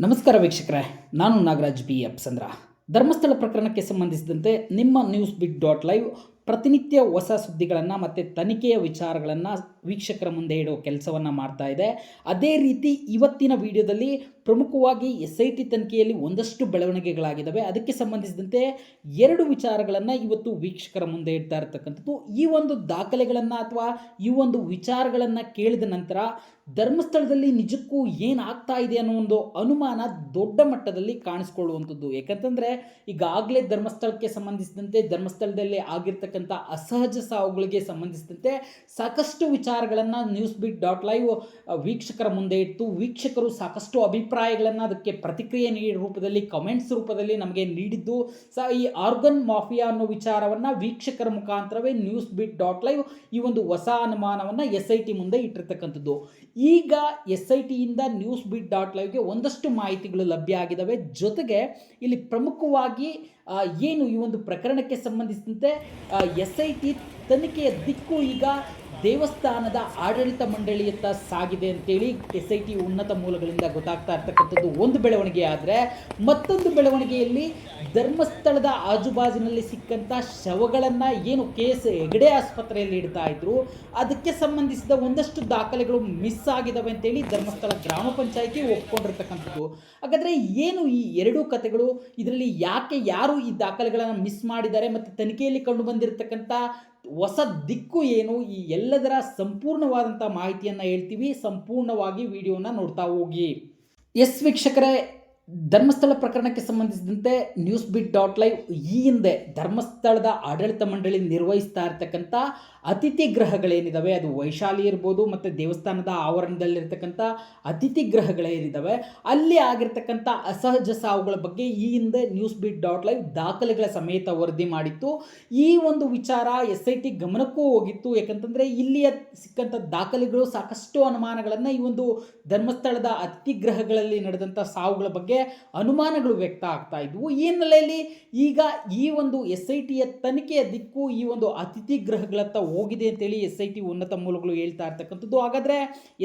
ನಮಸ್ಕಾರ ವೀಕ್ಷಕರೇ, ನಾನು ನಾಗರಾಜ್ ಬಿ. ಅಪ್ಸಂದ್ರ ಧರ್ಮಸ್ಥಳ ಪ್ರಕರಣಕ್ಕೆ ಸಂಬಂಧಿಸಿದಂತೆ ನಿಮ್ಮ ನ್ಯೂಸ್ ಬಿಗ್ ಡಾಟ್ ಲೈವ್ ಪ್ರತಿನಿತ್ಯ ಹೊಸ ಸುದ್ದಿಗಳನ್ನು ಮತ್ತು ತನಿಖೆಯ ವಿಚಾರಗಳನ್ನು ವೀಕ್ಷಕರ ಮುಂದೆ ಇಡೋ ಕೆಲಸವನ್ನು ಮಾಡ್ತಾ ಇದೆ. ಅದೇ ರೀತಿ ಇವತ್ತಿನ ವಿಡಿಯೋದಲ್ಲಿ ಪ್ರಮುಖವಾಗಿ ಎಸ್ ಐ ಟಿ ತನಿಖೆಯಲ್ಲಿ ಒಂದಷ್ಟು ಬೆಳವಣಿಗೆಗಳಾಗಿದ್ದಾವೆ. ಅದಕ್ಕೆ ಸಂಬಂಧಿಸಿದಂತೆ ಎರಡು ವಿಚಾರಗಳನ್ನು ಇವತ್ತು ವೀಕ್ಷಕರ ಮುಂದೆ ಇಡ್ತಾ ಇರತಕ್ಕಂಥದ್ದು. ಈ ಒಂದು ದಾಖಲೆಗಳನ್ನು ಅಥವಾ ಈ ಒಂದು ವಿಚಾರಗಳನ್ನು ಕೇಳಿದ ನಂತರ ಧರ್ಮಸ್ಥಳದಲ್ಲಿ ನಿಜಕ್ಕೂ ಏನಾಗ್ತಾ ಇದೆ ಅನ್ನೋ ಒಂದು ಅನುಮಾನ ದೊಡ್ಡ ಮಟ್ಟದಲ್ಲಿ ಕಾಣಿಸ್ಕೊಳ್ಳುವಂಥದ್ದು. ಯಾಕಂತಂದರೆ ಈಗಾಗಲೇ ಧರ್ಮಸ್ಥಳಕ್ಕೆ ಸಂಬಂಧಿಸಿದಂತೆ, ಧರ್ಮಸ್ಥಳದಲ್ಲಿ ಆಗಿರ್ತಕ್ಕಂಥ ಅಸಹಜ ಸಾವುಗಳಿಗೆ ಸಂಬಂಧಿಸಿದಂತೆ ಸಾಕಷ್ಟು ವಿಚಾರಗಳನ್ನು ನ್ಯೂಸ್ ಬಿಟ್ ಡಾಟ್ ಲೈವ್ ವೀಕ್ಷಕರ ಮುಂದೆ ಇಟ್ಟು ವೀಕ್ಷಕರು ಸಾಕಷ್ಟು ಅಭಿಪ್ರಾಯಗಳನ್ನು ಅದಕ್ಕೆ ಪ್ರತಿಕ್ರಿಯೆ ನೀಡಿ ರೂಪದಲ್ಲಿ ಕಮೆಂಟ್ಸ್ ರೂಪದಲ್ಲಿ ನಮಗೆ ನೀಡಿದ್ದು. ಸ ಈ ಆರ್ಗನ್ ಮಾಫಿಯಾ ಅನ್ನೋ ವಿಚಾರವನ್ನು ವೀಕ್ಷಕರ ಮುಖಾಂತರವೇ ನ್ಯೂಸ್ ಬಿಟ್ ಡಾಟ್ ಲೈವ್ ಈ ಒಂದು ಹೊಸ ಅನುಮಾನವನ್ನು ಎಸ್ ಐ ಟಿ ಮುಂದೆ ಇಟ್ಟಿರ್ತಕ್ಕಂಥದ್ದು. ಈಗ ಎಸ್ ಐ ಟಿಯಿಂದ ನ್ಯೂಸ್ ಬಿಟ್ ಡಾಟ್ ಲೈವ್ಗೆ ಒಂದಷ್ಟು ಮಾಹಿತಿಗಳು ಲಭ್ಯ ಆಗಿದ್ದಾವೆ ಜೊತೆಗೆ ಇಲ್ಲಿ ಪ್ರಮುಖವಾಗಿ ಏನು ಈ ಒಂದು ಪ್ರಕರಣಕ್ಕೆ ಸಂಬಂಧಿಸಿದಂತೆ ಎಸ್ ಐ ಟಿ ತನಿಖೆಯ ದಿಕ್ಕು ಈಗ ದೇವಸ್ಥಾನದ ಆಡಳಿತ ಮಂಡಳಿಯತ್ತ ಸಾಗಿದೆ ಅಂತೇಳಿ ಎಸ್ ಐ ಟಿ ಉನ್ನತ ಮೂಲಗಳಿಂದ ಗೊತ್ತಾಗ್ತಾ ಇರ್ತಕ್ಕಂಥದ್ದು ಒಂದು ಬೆಳವಣಿಗೆ ಆದರೆ ಮತ್ತೊಂದು ಬೆಳವಣಿಗೆಯಲ್ಲಿ ಧರ್ಮಸ್ಥಳದ ಆಜುಬಾಜಿನಲ್ಲಿ ಸಿಕ್ಕಂಥ ಶವಗಳನ್ನು ಏನು ಕೆ ಎಸ್ ಹೆಗಡೆ ಆಸ್ಪತ್ರೆಯಲ್ಲಿ ಇಡ್ತಾ ಇದ್ರು, ಅದಕ್ಕೆ ಸಂಬಂಧಿಸಿದ ಒಂದಷ್ಟು ದಾಖಲೆಗಳು ಮಿಸ್ ಆಗಿದ್ದಾವೆ ಅಂತೇಳಿ ಧರ್ಮಸ್ಥಳ ಗ್ರಾಮ ಪಂಚಾಯಿತಿ ಒಪ್ಕೊಂಡಿರ್ತಕ್ಕಂಥದ್ದು. ಹಾಗಾದರೆ ಏನು ಈ ಎರಡೂ ಕಥೆಗಳು? ಇದರಲ್ಲಿ ಯಾಕೆ ಯಾರು ಈ ದಾಖಲೆಗಳನ್ನು ಮಿಸ್ ಮಾಡಿದ್ದಾರೆ ಮತ್ತು ತನಿಖೆಯಲ್ಲಿ ಕಂಡು ಬಂದಿರತಕ್ಕಂಥ ಹೊಸ ದಿಕ್ಕು ಏನು? ಈ ಎಲ್ಲದರ ಸಂಪೂರ್ಣವಾದಂಥ ಮಾಹಿತಿಯನ್ನು ಹೇಳ್ತೀವಿ. ಸಂಪೂರ್ಣವಾಗಿ ವಿಡಿಯೋನ ನೋಡ್ತಾ ಹೋಗಿ. ಎಸ್ ವೀಕ್ಷಕರೇ ಧರ್ಮಸ್ಥಳ ಪ್ರಕರಣಕ್ಕೆ ಸಂಬಂಧಿಸಿದಂತೆ ನ್ಯೂಸ್ ಬಿಟ್ ಡಾಟ್ ಲೈವ್ ಈ ಹಿಂದೆ ಧರ್ಮಸ್ಥಳದ ಆಡಳಿತ ಮಂಡಳಿ ನಿರ್ವಹಿಸ್ತಾ ಇರ್ತಕ್ಕಂಥ ಅತಿಥಿ ಗೃಹಗಳೇನಿದ್ದಾವೆ ಅದು ವೈಶಾಲಿ ಇರ್ಬೋದು, ಮತ್ತು ದೇವಸ್ಥಾನದ ಆವರಣದಲ್ಲಿರ್ತಕ್ಕಂಥ ಅತಿಥಿ ಗ್ರಹಗಳೇನಿದ್ದಾವೆ ಅಲ್ಲಿ ಆಗಿರ್ತಕ್ಕಂಥ ಅಸಹಜ ಸಾವುಗಳ ಬಗ್ಗೆ ಈ ಹಿಂದೆ ನ್ಯೂಸ್ ಬಿಟ್ ಡಾಟ್ ಲೈವ್ ದಾಖಲೆಗಳ ಸಮೇತ ವರದಿ ಮಾಡಿತ್ತು. ಈ ಒಂದು ವಿಚಾರ ಎಸ್ ಐ ಟಿ ಗಮನಕ್ಕೂ ಹೋಗಿತ್ತು. ಯಾಕಂತಂದರೆ ಇಲ್ಲಿಯ ಸಿಕ್ಕಂಥ ದಾಖಲೆಗಳು ಸಾಕಷ್ಟು ಅನುಮಾನಗಳನ್ನು ಈ ಒಂದು ಧರ್ಮಸ್ಥಳದ ಅತಿಥಿ ಗೃಹಗಳಲ್ಲಿ ನಡೆದಂಥ ಸಾವುಗಳ ಬಗ್ಗೆ ಅನುಮಾನಗಳು ವ್ಯಕ್ತ ಆಗ್ತಾ ಇದ್ವು. ಈ ಹಿನ್ನೆಲೆಯಲ್ಲಿ ಈಗ ಈ ಒಂದು ಎಸ್ ಐ ಟಿಯ ತನಿಖೆಯ ದಿಕ್ಕು ಈ ಒಂದು ಅತಿಥಿ ಗೃಹಗಳತ್ತ ಹೋಗಿದೆ ಅಂತೇಳಿ ಎಸ್ ಐ ಟಿ ಉನ್ನತ ಮೂಲಗಳು ಹೇಳ್ತಾ ಇರ್ತಕ್ಕಂಥದ್ದು. ಹಾಗಾದರೆ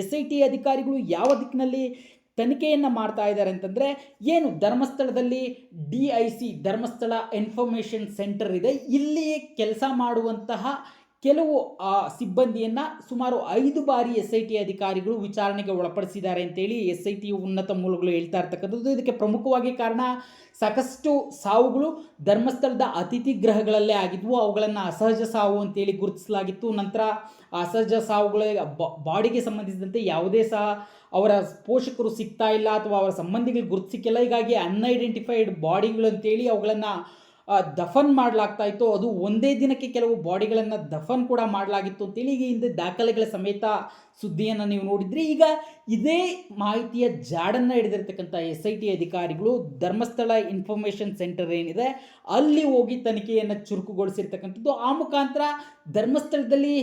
ಎಸ್ ಐ ಟಿ ಅಧಿಕಾರಿಗಳು ಯಾವ ದಿಕ್ಕಿನಲ್ಲಿ ತನಿಖೆಯನ್ನು ಮಾಡ್ತಾ ಇದ್ದಾರೆ ಅಂತಂದರೆ ಏನು ಧರ್ಮಸ್ಥಳದಲ್ಲಿ D I C Dharmasthala information centre ಇದೆ. ಇಲ್ಲಿ ಕೆಲಸ ಮಾಡುವಂತಹ ಕೆಲವು ಆ, ಸಿಬ್ಬಂದಿಯನ್ನ ಸುಮಾರು ಐದು ಬಾರಿ ಎಸ್ ಐ ಟಿ ಅಧಿಕಾರಿಗಳು ವಿಚಾರಣೆಗೆ ಒಳಪಡಿಸಿದ್ದಾರೆ ಅಂತೇಳಿ ಎಸ್ ಐ ಟಿ ಉನ್ನತ ಮೂಲಗಳು ಹೇಳ್ತಾ ಇರ್ತಕ್ಕಂಥದ್ದು. ಇದಕ್ಕೆ ಪ್ರಮುಖವಾಗಿ ಕಾರಣ ಸಾಕಷ್ಟು ಸಾವುಗಳು ಧರ್ಮಸ್ಥಳದ ಅತಿಥಿ ಗೃಹಗಳಲ್ಲೇ ಆಗಿದ್ವು. ಅವುಗಳನ್ನು ಅಸಹಜ ಸಾವು ಅಂತೇಳಿ ಗುರುತಿಸಲಾಗಿತ್ತು. ನಂತರ ಅಸಹಜ ಸಾವುಗಳ ಬಾಡಿಗೆ ಸಂಬಂಧಿಸಿದಂತೆ ಯಾವುದೇ ಸಹ ಅವರ ಪೋಷಕರು ಸಿಗ್ತಾ ಇಲ್ಲ ಅಥವಾ ಅವರ ಸಂಬಂಧಿಗಳು ಗುರುತಿಸಿಕ್ಕಿಲ್ಲ. ಹೀಗಾಗಿ ಅನ್ಐಡೆಂಟಿಫೈಡ್ ಬಾಡಿಗಳು ಅಂತೇಳಿ ಅವುಗಳನ್ನು ದಫನ್ ಮಾಡಲಾಗ್ತಾ ಇತ್ತು. ಅದು ಒಂದೇ ದಿನಕ್ಕೆ ಕೆಲವು ಬಾಡಿಗಳನ್ನು ದಫನ್ ಕೂಡ ಮಾಡಲಾಗಿತ್ತು ಅಂತೇಳಿ ಈಗ ಹಿಂದೆ ದಾಖಲೆಗಳ ಸಮೇತ ಸುದ್ದಿಯನ್ನು ನೀವು ನೋಡಿದ್ರಿ. ಈಗ ಇದೇ ಮಾಹಿತಿಯ ಜಾಡನ್ನು ಹಿಡಿದಿರ್ತಕ್ಕಂಥ ಎಸ್ ಐ ಟಿ ಅಧಿಕಾರಿಗಳು ಧರ್ಮಸ್ಥಳ ಇನ್ಫಾರ್ಮೇಷನ್ ಸೆಂಟರ್ ಏನಿದೆ, ಅಲ್ಲಿ ಹೋಗಿ ತನಿಖೆಯನ್ನು ಚುರುಕುಗೊಳಿಸಿರ್ತಕ್ಕಂಥದ್ದು. ಆ ಮುಖಾಂತರ ಧರ್ಮಸ್ಥಳದಲ್ಲಿ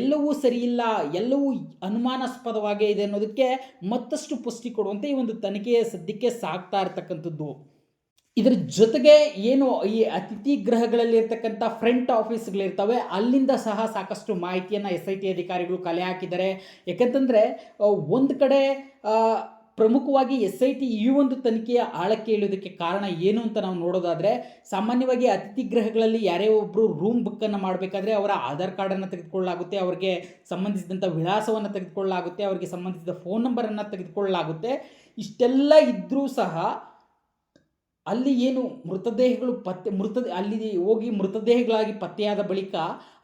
ಎಲ್ಲವೂ ಸರಿಯಿಲ್ಲ, ಎಲ್ಲವೂ ಅನುಮಾನಾಸ್ಪದವಾಗೇ ಇದೆ ಅನ್ನೋದಕ್ಕೆ ಮತ್ತಷ್ಟು ಪುಷ್ಟಿ ಕೊಡುವಂತೆ ಈ ಒಂದು ತನಿಖೆಯ ಸದ್ಯಕ್ಕೆ ಸಾಕ್ತಾ ಇರ್ತಕ್ಕಂಥದ್ದು. ಇದರ ಜೊತೆಗೆ ಏನು ಈ ಅತಿಥಿ ಗೃಹಗಳಲ್ಲಿ ಇರ್ತಕ್ಕಂಥ ಫ್ರಂಟ್ ಆಫೀಸ್ಗಳಿರ್ತವೆ ಅಲ್ಲಿಂದ ಸಹ ಸಾಕಷ್ಟು ಮಾಹಿತಿಯನ್ನು ಎಸ್ ಐ ಟಿ ಅಧಿಕಾರಿಗಳು ಕಲೆ ಹಾಕಿದ್ದಾರೆ. ಯಾಕಂತಂದರೆ ಒಂದು ಕಡೆ ಪ್ರಮುಖವಾಗಿ ಎಸ್ ಐ ಟಿ ಈ ಒಂದು ತನಿಖೆಯ ಆಳಕ್ಕೆ ಇಳಿಯೋದಕ್ಕೆ ಕಾರಣ ಏನು ಅಂತ ನಾವು ನೋಡೋದಾದರೆ, ಸಾಮಾನ್ಯವಾಗಿ ಅತಿಥಿ ಗೃಹಗಳಲ್ಲಿ ಯಾರೇ ಒಬ್ಬರು ರೂಮ್ ಬುಕ್ಕನ್ನು ಮಾಡಬೇಕಾದ್ರೆ ಅವರ ಆಧಾರ್ ಕಾರ್ಡನ್ನು ತೆಗೆದುಕೊಳ್ಳಲಾಗುತ್ತೆ, ಅವರಿಗೆ ಸಂಬಂಧಿಸಿದಂಥ ವಿಳಾಸವನ್ನು ತೆಗೆದುಕೊಳ್ಳಲಾಗುತ್ತೆ, ಅವರಿಗೆ ಸಂಬಂಧಿಸಿದ ಫೋನ್ ನಂಬರನ್ನು ತೆಗೆದುಕೊಳ್ಳಲಾಗುತ್ತೆ. ಇಷ್ಟೆಲ್ಲ ಇದ್ದರೂ ಸಹ ಅಲ್ಲಿ ಏನು ಮೃತದೇಹಗಳು ಪತ್ತೆ, ಮೃತ, ಅಲ್ಲಿ ಹೋಗಿ ಮೃತದೇಹಗಳಾಗಿ ಪತ್ತೆಯಾದ ಬಳಿಕ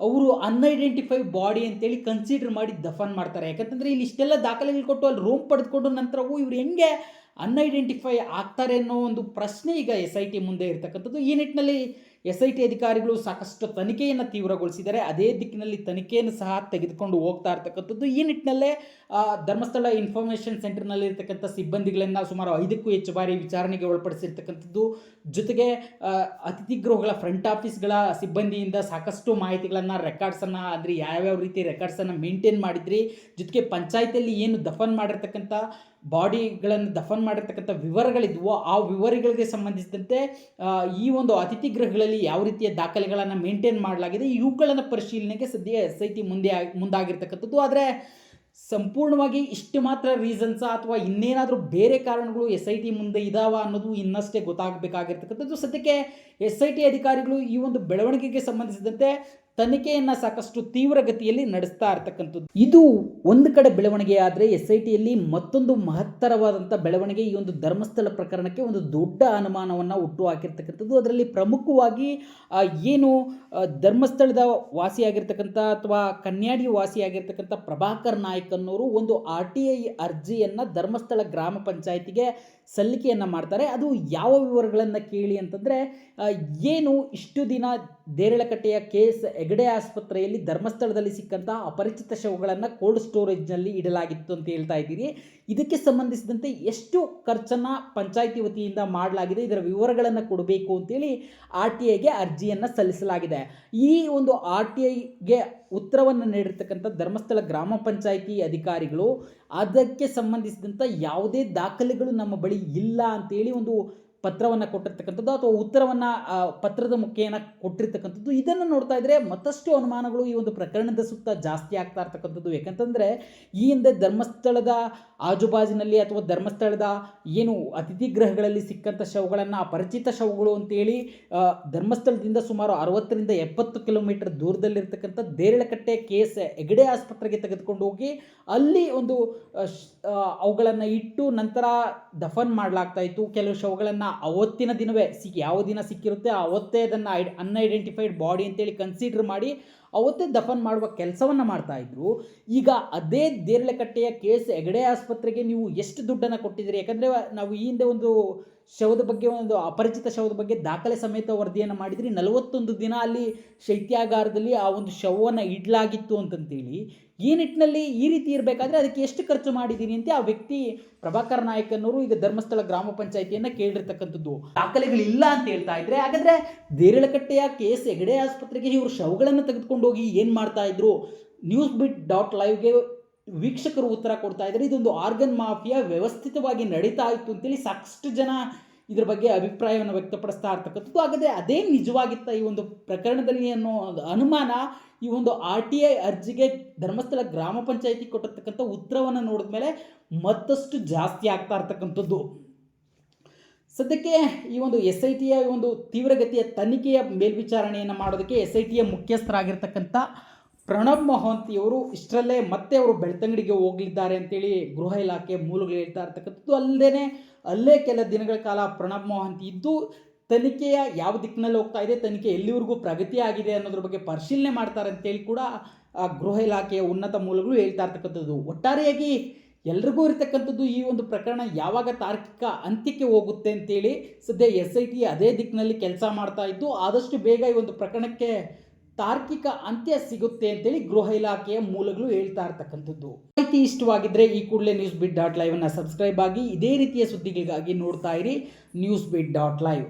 ಅವರು ಅನ್ಐಡೆಂಟಿಫೈ ಬಾಡಿ ಅಂತೇಳಿ ಕನ್ಸಿಡರ್ ಮಾಡಿ ದಫನ್ ಮಾಡ್ತಾರೆ. ಯಾಕಂತಂದರೆ ಇಲ್ಲಿ ಇಷ್ಟೆಲ್ಲ ದಾಖಲೆಗಳು ಕೊಟ್ಟು ಅಲ್ಲಿ ರೂಮ್ ಪಡೆದುಕೊಂಡು ನಂತರವೂ ಇವರು ಹೆಂಗೆ ಅನ್ಐಡೆಂಟಿಫೈ ಆಗ್ತಾರೆ ಅನ್ನೋ ಒಂದು ಪ್ರಶ್ನೆ ಈಗ ಎಸ್ ಐ ಟಿ ಮುಂದೆ ಇರ್ತಕ್ಕಂಥದ್ದು. ಈ ನಿಟ್ಟಿನಲ್ಲಿ ಎಸ್ ಐ ಟಿ ಅಧಿಕಾರಿಗಳು ಸಾಕಷ್ಟು ತನಿಖೆಯನ್ನು ತೀವ್ರಗೊಳಿಸಿದ್ದಾರೆ. ಅದೇ ದಿಕ್ಕಿನಲ್ಲಿ ತನಿಖೆಯನ್ನು ಸಹ ತೆಗೆದುಕೊಂಡು ಹೋಗ್ತಾ ಇರ್ತಕ್ಕಂಥದ್ದು. ಈ ನಿಟ್ಟಿನಲ್ಲೇ ಧರ್ಮಸ್ಥಳ ಇನ್ಫಾರ್ಮೇಷನ್ ಸೆಂಟರ್ನಲ್ಲಿ ಇರ್ತಕ್ಕಂಥ ಸಿಬ್ಬಂದಿಗಳನ್ನು ಸುಮಾರು ಐದಕ್ಕೂ ಹೆಚ್ಚು ಬಾರಿ ವಿಚಾರಣೆಗೆ ಒಳಪಡಿಸಿರ್ತಕ್ಕಂಥದ್ದು. ಜೊತೆಗೆ ಅತಿಥಿ ಗೃಹಗಳ ಫ್ರಂಟ್ ಆಫೀಸ್ಗಳ ಸಿಬ್ಬಂದಿಯಿಂದ ಸಾಕಷ್ಟು ಮಾಹಿತಿಗಳನ್ನು ರೆಕಾರ್ಡ್ಸನ್ನು ಅಂದರೆ ಯಾವ್ಯಾವ ರೀತಿ ರೆಕಾರ್ಡ್ಸನ್ನು ಮೇಂಟೈನ್ ಮಾಡಿದ್ರಿ? ಜೊತೆಗೆ ಪಂಚಾಯತಿಯಲ್ಲಿ ಏನು ದಫನ್ ಮಾಡಿರ್ತಕ್ಕಂಥ ಬಾಡಿಗಳನ್ನು ದಫನ್ ಮಾಡಿರ್ತಕ್ಕಂಥ ವಿವರಗಳಿದ್ವೋ ಆ ವಿವರಗಳಿಗೆ ಸಂಬಂಧಿಸಿದಂತೆ ಈ ಒಂದು ಅತಿಥಿ ಗೃಹಗಳಲ್ಲಿ ಯಾವ ರೀತಿಯ ದಾಖಲೆಗಳನ್ನು ಮೇಂಟೈನ್ ಮಾಡಲಾಗಿದೆ, ಇವುಗಳನ್ನು ಪರಿಶೀಲನೆಗೆ ಸದ್ಯ ಎಸ್ ಐ ಟಿ ಮುಂದೆ ಮುಂದಾಗಿರ್ತಕ್ಕಂಥದ್ದು. ಆದರೆ ಸಂಪೂರ್ಣವಾಗಿ ಇಷ್ಟು ಮಾತ್ರ ರೀಸನ್ಸ ಅಥವಾ ಇನ್ನೇನಾದರೂ ಬೇರೆ ಕಾರಣಗಳು ಎಸ್ ಐ ಟಿ ಮುಂದೆ ಇದಾವ ಅನ್ನೋದು ಇನ್ನಷ್ಟೇ ಗೊತ್ತಾಗಬೇಕಾಗಿರ್ತಕ್ಕಂಥದ್ದು. ಸದ್ಯಕ್ಕೆ ಎಸ್ ಐ ಟಿ ಅಧಿಕಾರಿಗಳು ಈ ಒಂದು ಬೆಳವಣಿಗೆಗೆ ಸಂಬಂಧಿಸಿದಂತೆ ತನಿಖೆಯನ್ನು ಸಾಕಷ್ಟು ತೀವ್ರಗತಿಯಲ್ಲಿ ನಡೆಸ್ತಾ ಇರ್ತಕ್ಕಂಥದ್ದು. ಇದು ಒಂದು ಕಡೆ ಬೆಳವಣಿಗೆ ಆದರೆ ಎಸ್ ಐ ಟಿಯಲ್ಲಿ ಮತ್ತೊಂದು ಮಹತ್ತರವಾದಂಥ ಬೆಳವಣಿಗೆ ಈ ಒಂದು ಧರ್ಮಸ್ಥಳ ಪ್ರಕರಣಕ್ಕೆ ಒಂದು ದೊಡ್ಡ ಅನುಮಾನವನ್ನು ಹುಟ್ಟು ಹಾಕಿರ್ತಕ್ಕಂಥದ್ದು. ಅದರಲ್ಲಿ ಪ್ರಮುಖವಾಗಿ ಏನು ಧರ್ಮಸ್ಥಳದ ವಾಸಿಯಾಗಿರ್ತಕ್ಕಂಥ ಅಥವಾ ಕನ್ಯಾಡಿ ವಾಸಿಯಾಗಿರ್ತಕ್ಕಂಥ ಪ್ರಭಾಕರ್ ನಾಯಕ್ ಅನ್ನೋರು ಒಂದು ಆರ್ ಟಿ ಐ ಅರ್ಜಿಯನ್ನು ಧರ್ಮಸ್ಥಳ ಗ್ರಾಮ ಪಂಚಾಯಿತಿಗೆ ಸಲ್ಲಿಕೆಯನ್ನು ಮಾಡ್ತಾರೆ. ಅದು ಯಾವ ವಿವರಗಳನ್ನು ಕೇಳಿ ಅಂತಂದರೆ ಏನು ಇಷ್ಟು ದಿನ ದೇರಳಕಟ್ಟೆಯ ಕೆ ಎಸ್ ಹೆಗಡೆ ಆಸ್ಪತ್ರೆಯಲ್ಲಿ ಧರ್ಮಸ್ಥಳದಲ್ಲಿ ಸಿಕ್ಕಂತಹ ಅಪರಿಚಿತ ಶವಗಳನ್ನು ಕೋಲ್ಡ್ ಸ್ಟೋರೇಜ್ನಲ್ಲಿ ಇಡಲಾಗಿತ್ತು ಅಂತ ಹೇಳ್ತಾ ಇದ್ದೀರಿ. ಇದಕ್ಕೆ ಸಂಬಂಧಿಸಿದಂತೆ ಎಷ್ಟು ಖರ್ಚನ್ನು ಪಂಚಾಯಿತಿ ವತಿಯಿಂದ ಮಾಡಲಾಗಿದೆ, ಇದರ ವಿವರಗಳನ್ನು ಕೊಡಬೇಕು ಅಂತೇಳಿ ಆರ್ ಟಿ ಐಗೆ ಅರ್ಜಿಯನ್ನು ಸಲ್ಲಿಸಲಾಗಿದೆ. ಈ ಒಂದು ಆರ್ ಟಿ ಐಗೆ ಉತ್ತರವನ್ನು ನೀಡಿರ್ತಕ್ಕಂಥ ಧರ್ಮಸ್ಥಳ ಗ್ರಾಮ ಪಂಚಾಯಿತಿ ಅಧಿಕಾರಿಗಳು, ಅದಕ್ಕೆ ಸಂಬಂಧಿಸಿದಂಥ ಯಾವುದೇ ದಾಖಲೆಗಳು ನಮ್ಮ ಬಳಿ ಇಲ್ಲ ಅಂತೇಳಿ ಒಂದು ಪತ್ರವನ್ನು ಕೊಟ್ಟಿರ್ತಕ್ಕಂಥದ್ದು ಅಥವಾ ಉತ್ತರವನ್ನು ಪತ್ರದ ಮುಖೇನ ಕೊಟ್ಟಿರ್ತಕ್ಕಂಥದ್ದು, ಇದನ್ನು ನೋಡ್ತಾ ಇದ್ರೆ ಮತ್ತಷ್ಟು ಅನುಮಾನಗಳು ಈ ಒಂದು ಪ್ರಕರಣದ ಸುತ್ತ ಜಾಸ್ತಿ ಆಗ್ತಾ ಇರ್ತಕ್ಕಂಥದ್ದು. ಯಾಕಂತಂದರೆ, ಈ ಹಿಂದೆ ಧರ್ಮಸ್ಥಳದ ಆಜುಬಾಜಿನಲ್ಲಿ ಅಥವಾ ಧರ್ಮಸ್ಥಳದ ಏನು ಅತಿಥಿ ಗೃಹಗಳಲ್ಲಿ ಸಿಕ್ಕಂಥ ಶವಗಳನ್ನು, ಅಪರಿಚಿತ ಶವಗಳು ಅಂತೇಳಿ ಧರ್ಮಸ್ಥಳದಿಂದ ಸುಮಾರು ಅರವತ್ತರಿಂದ ಎಪ್ಪತ್ತು ಕಿಲೋಮೀಟರ್ ದೂರದಲ್ಲಿರ್ತಕ್ಕಂಥ ದೇರಳಕಟ್ಟೆ ಕೆ ಎಸ್ ಹೆಗಡೆ ಆಸ್ಪತ್ರೆಗೆ ತೆಗೆದುಕೊಂಡು ಹೋಗಿ, ಅಲ್ಲಿ ಒಂದು ಅವುಗಳನ್ನು ಇಟ್ಟು ನಂತರ ದಫನ್ ಮಾಡಲಾಗ್ತಾ ಇತ್ತು. ಕೆಲವು ಶವಗಳನ್ನು ಅವತ್ತಿನ ದಿನವೇ ಸಿಕ್ಕಿ ಯಾವ ದಿನ ಸಿಕ್ಕಿರುತ್ತೆ ಅವತ್ತೇ ಅದನ್ನು ಐ ಅನ್ಐಡೆಂಟಿಫೈಡ್ ಬಾಡಿ ಅಂತೇಳಿ ಕನ್ಸಿಡರ್ ಮಾಡಿ ಅವತ್ತೇ ದಫನ್ ಮಾಡುವ ಕೆಲಸವನ್ನು ಮಾಡ್ತಾ ಇದ್ರು. ಈಗ ಅದೇ ದೇರ್ಲೆಕಟ್ಟೆಯ ಕೇಸ್ ಹೆಗಡೆ ಆಸ್ಪತ್ರೆಗೆ ನೀವು ಎಷ್ಟು ದುಡ್ಡನ್ನು ಕೊಟ್ಟಿದ್ದೀರಿ? ಯಾಕಂದರೆ ನಾವು ಈ ಹಿಂದೆ ಒಂದು ಶವದ ಬಗ್ಗೆ ಒಂದು ಅಪರಿಚಿತ ಶವದ ಬಗ್ಗೆ ದಾಖಲೆ ಸಮೇತ ವರದಿಯನ್ನು ಮಾಡಿದ್ರಿ. ನಲವತ್ತೊಂದು ದಿನ ಅಲ್ಲಿ ಶೈತ್ಯಾಗಾರದಲ್ಲಿ ಆ ಒಂದು ಶವವನ್ನು ಇಡಲಾಗಿತ್ತು ಅಂತಂತೇಳಿ. ಈ ನಿಟ್ಟಿನಲ್ಲಿ ಈ ರೀತಿ ಇರಬೇಕಾದ್ರೆ ಅದಕ್ಕೆ ಎಷ್ಟು ಖರ್ಚು ಮಾಡಿದ್ದೀನಿ ಅಂತ ಆ ವ್ಯಕ್ತಿ ಪ್ರಭಾಕರ್ ನಾಯಕ್ ಅನ್ನೋರು ಈಗ ಧರ್ಮಸ್ಥಳ ಗ್ರಾಮ ಪಂಚಾಯಿತಿಯನ್ನು ಕೇಳಿರ್ತಕ್ಕಂಥದ್ದು. ದಾಖಲೆಗಳಿಲ್ಲ ಅಂತ ಹೇಳ್ತಾ ಇದ್ರೆ, ಹಾಗಾದ್ರೆ ದೇರಳಕಟ್ಟೆಯ ಕೇಸ್ ಹೆಗಡೆ ಆಸ್ಪತ್ರೆಗೆ ಇವರು ಶವಗಳನ್ನು ತೆಗೆದುಕೊಂಡು ಹೋಗಿ ಏನು ಮಾಡ್ತಾ ಇದ್ರು? ನ್ಯೂಸ್ ಬಿಟ್ ಡಾಟ್ ಲೈವ್ಗೆ ವೀಕ್ಷಕರು ಉತ್ತರ ಕೊಡ್ತಾ ಇದ್ದಾರೆ. ಇದೊಂದು ಆರ್ಗನ್ ಮಾಫಿಯಾ ವ್ಯವಸ್ಥಿತವಾಗಿ ನಡೀತಾ ಇತ್ತು ಅಂತೇಳಿ ಸಾಕಷ್ಟು ಜನ ಇದ್ರ ಬಗ್ಗೆ ಅಭಿಪ್ರಾಯವನ್ನು ವ್ಯಕ್ತಪಡಿಸ್ತಾ ಇರ್ತಕ್ಕಂಥದ್ದು. ಹಾಗಾದರೆ ಅದೇ ನಿಜವಾಗಿತ್ತ ಈ ಒಂದು ಪ್ರಕರಣದಲ್ಲಿ ಅನ್ನೋ ಅನುಮಾನ ಈ ಒಂದು ಆರ್ ಟಿ ಐ ಅರ್ಜಿಗೆ ಧರ್ಮಸ್ಥಳ ಗ್ರಾಮ ಪಂಚಾಯಿತಿ ಕೊಟ್ಟಿರ್ತಕ್ಕಂಥ ಉತ್ತರವನ್ನು ನೋಡಿದ ಮೇಲೆ ಮತ್ತಷ್ಟು ಜಾಸ್ತಿ ಆಗ್ತಾ ಇರ್ತಕ್ಕಂಥದ್ದು. ಸದ್ಯಕ್ಕೆ ಈ ಒಂದು ಎಸ್ ಐ ಟಿಯ ಒಂದು ತೀವ್ರಗತಿಯ ತನಿಖೆಯ ಮೇಲ್ವಿಚಾರಣೆಯನ್ನು ಮಾಡೋದಕ್ಕೆ ಎಸ್ ಐ ಟಿಯ ಮುಖ್ಯಸ್ಥರಾಗಿರ್ತಕ್ಕಂಥ ಪ್ರಣಬ್ ಮಹಂತಿಯವರು ಇಷ್ಟರಲ್ಲೇ ಮತ್ತೆ ಅವರು ಬೆಳ್ತಂಗಡಿಗೆ ಹೋಗಲಿದ್ದಾರೆ ಅಂತೇಳಿ ಗೃಹ ಇಲಾಖೆ ಮೂಲಗಳು ಹೇಳ್ತಾ ಇರ್ತಕ್ಕಂಥದ್ದು. ಅಲ್ಲದೇ ಅಲ್ಲೇ ಕೆಲ ದಿನಗಳ ಕಾಲ ಪ್ರಣಬ್ ಮಹಂತಿ ಇದ್ದು ತನಿಖೆಯ ಯಾವ ದಿಕ್ಕಿನಲ್ಲಿ ಹೋಗ್ತಾ ಇದೆ, ತನಿಖೆ ಎಲ್ಲಿವರೆಗೂ ಪ್ರಗತಿ ಆಗಿದೆ ಅನ್ನೋದ್ರ ಬಗ್ಗೆ ಪರಿಶೀಲನೆ ಮಾಡ್ತಾರೆ ಅಂತೇಳಿ ಕೂಡ ಆ ಗೃಹ ಇಲಾಖೆಯ ಉನ್ನತ ಮೂಲಗಳು ಹೇಳ್ತಾ ಇರ್ತಕ್ಕಂಥದ್ದು. ಒಟ್ಟಾರೆಯಾಗಿ ಎಲ್ರಿಗೂ ಇರತಕ್ಕಂಥದ್ದು ಈ ಒಂದು ಪ್ರಕರಣ ಯಾವಾಗ ತಾರ್ಕಿಕ ಅಂತ್ಯಕ್ಕೆ ಹೋಗುತ್ತೆ ಅಂತೇಳಿ ಸದ್ಯ ಎಸ್ ಐ ಟಿ ಅದೇ ದಿಕ್ಕಿನಲ್ಲಿ ಕೆಲಸ ಮಾಡ್ತಾ ಇದ್ದು, ಆದಷ್ಟು ಬೇಗ ಈ ಒಂದು ಪ್ರಕರಣಕ್ಕೆ ತಾರ್ಕಿಕ ಅಂತ್ಯ ಸಿಗುತ್ತೆ ಅಂತೇಳಿ ಗೃಹ ಇಲಾಖೆಯ ಮೂಲಗಳು ಹೇಳ್ತಾ ಇರ್ತಕ್ಕಂಥದ್ದು. ಮಾಹಿತಿ ಇಷ್ಟವಾಗಿದ್ದರೆ ಈ ಕೂಡಲೇ ನ್ಯೂಸ್ ಬಿಟ್ ಡಾಟ್ ಲೈವನ್ನು ಸಬ್ಸ್ಕ್ರೈಬ್ ಆಗಿ ಇದೇ ರೀತಿಯ ಸುದ್ದಿಗಳಿಗಾಗಿ ನೋಡ್ತಾ ಇರಿ ನ್ಯೂಸ್ ಬಿಟ್ ಡಾಟ್ ಲೈವ್